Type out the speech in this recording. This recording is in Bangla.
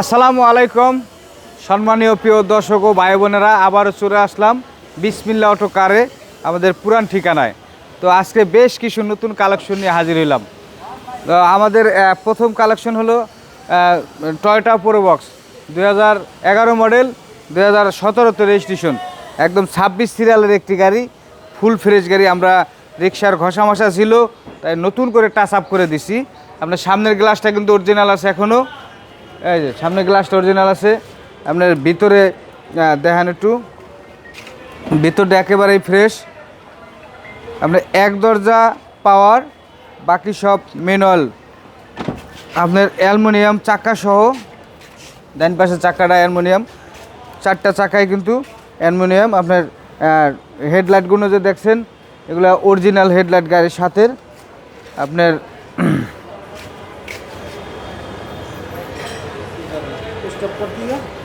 আসসালামু আলাইকুম। সম্মানীয় প্রিয় দর্শক ও ভাই বোনেরা, আবারও চলে আসলাম বিসমিল্লা অটো কারে, আমাদের পুরান ঠিকানায়। তো আজকে বেশ কিছু নতুন কালেকশন নিয়ে হাজির হইলাম। আমাদের প্রথম কালেকশন হলো টয়টা প্রোবক্স হাজার এগারো মডেল দু হাজার সতেরোতে রেজিস্ট্রেশন একদম ছাব্বিশ সিরিয়ালের একটি গাড়ি ফুল ফ্রেশ গাড়ি। আমরা রিক্সার ঘষা মশা ছিল, তাই নতুন করে টাচ আপ করে দিছি। আপনার সামনের গ্লাসটা কিন্তু অরিজিনাল আছে এখনও এই যে, সামনে গ্লাসটা অরিজিনাল আছে। আপনার ভিতরে দেখেন একটু। ভিতরটা একেবারেই ফ্রেশ আপনার এক দরজা পাওয়ার বাকি সব ম্যানুয়াল আপনার অ্যালুমিনিয়াম, চাকা সহ। ডান পাশে চাকাটা অ্যালুমিনিয়াম। চারটা চাকায় কিন্তু অ্যালুমিনিয়াম। আপনার হেডলাইটগুলো যে দেখছেন, এগুলো অরিজিনাল হেডলাইট গাড়ির সাথে আপনার nuestra partida.